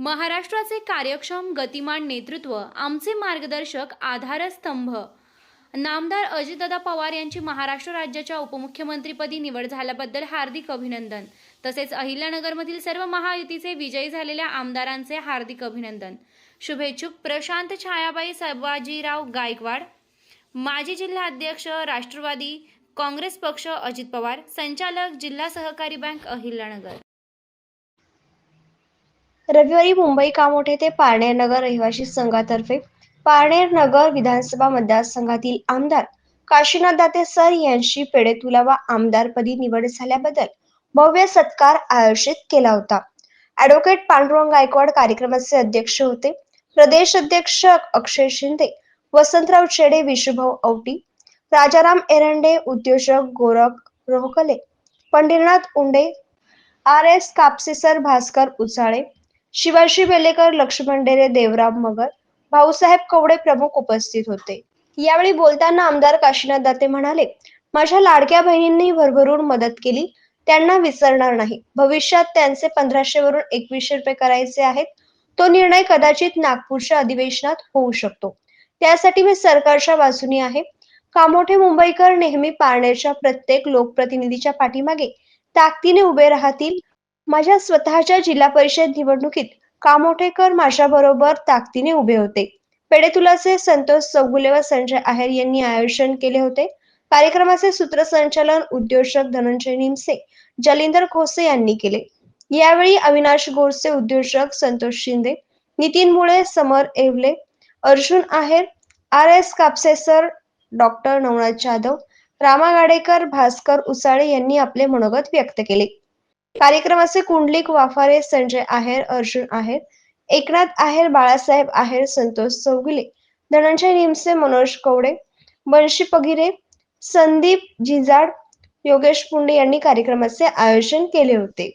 महाराष्ट्राचे कार्यक्षम गतिमान नेतृत्व आमचे मार्गदर्शक आधारस्तंभ. नामदार अजितदादा पवार यांची महाराष्ट्र राज्याच्या उपमुख्यमंत्रीपदी निवड झाल्याबद्दल हार्दिक अभिनंदन. तसेच अहिल्यानगरमधील सर्व महायुतीचे विजयी झालेल्या आमदारांचे हार्दिक अभिनंदन. शुभेच्छुक प्रशांत छायाबाई संभाजीराव गायकवाड. माजी जिल्हा अध्यक्ष राष्ट्रवादी काँग्रेस पक्ष अजित पवार. संचालक जिल्हा सहकारी बँक अहिल्यानगर. रविवारी मुंबई कामोठे ते पारनेर नगर रहिवासी संघातर्फे पारनेर नगर विधानसभा मतदारसंघातील आमदार काशीनाथ दाते सर यांची पेडेतुलावा आमदारपदी निवड झाल्याबद्दल भव्य सत्कार आयोजित केला होता. ऍडव्होकेट पांडुरंग गायकवाड कार्यक्रमाचे अध्यक्ष होते. प्रदेश अध्यक्ष अक्षय शिंदे वसंतराव चेडे विश्वभाऊ औटी राजाराम एरंडे उद्योजक गोरख रोहकले पंढरीनाथ उंडे आर एस कापसेसर भास्कर उचाळे शिवाजी बेलेकर लक्ष्मण डेरे देवराम मगर भाऊसाहेब कवडे प्रमुख उपस्थित होते. यावेळी बोलताना आमदार काशीनाथ दाते म्हणाले माझ्या लाडक्या बहिणींनी भरभरून मदत केली. त्यांना विसरणार नाही. भविष्यात त्यांचे पंधराशे वरून एकवीसशे रुपये करायचे आहेत. तो निर्णय कदाचित नागपूरच्या अधिवेशनात होऊ शकतो. त्यासाठी मी सरकारच्या बाजूने आहे. कामोठे मुंबईकर नेहमी पाळण्याच्या प्रत्येक लोकप्रतिनिधीच्या पाठीमागे ताकदीने उभे राहतील माझ्या स्वतःच्या जिल्हा परिषद निवडणुकीत कामोठेकर माझ्या बरोबर ताकदीने उभे होते. पेडेतुलाचे संतोष चौगुले व संजय आहेर यांनी आयोजन केले होते. कार्यक्रमाचे सूत्रसंचालन उद्योजक धनंजय निमसे जलिंदर खोसे यांनी केले. यावेळी अविनाश गोडसे उद्योजक Santosh Shinde Nitin Mule Samar Evale Arjun Aher R S Kapse sir doctor Navnath Jadhav Rama Gadekar Bhaskar Usale यांनी आपले मनोगत व्यक्त केले. कार्यक्रमाचे कुंडलिक वाफारे संजय आहेर अर्जुन आहेर एकनाथ आहेर बाळासाहेब आहेर संतोष चौगुले धनंजय निमसे मनोज कवडे बंशी पगिरे संदीप जिजाड योगेश पुंडे यांनी कार्यक्रमाचे आयोजन केले होते.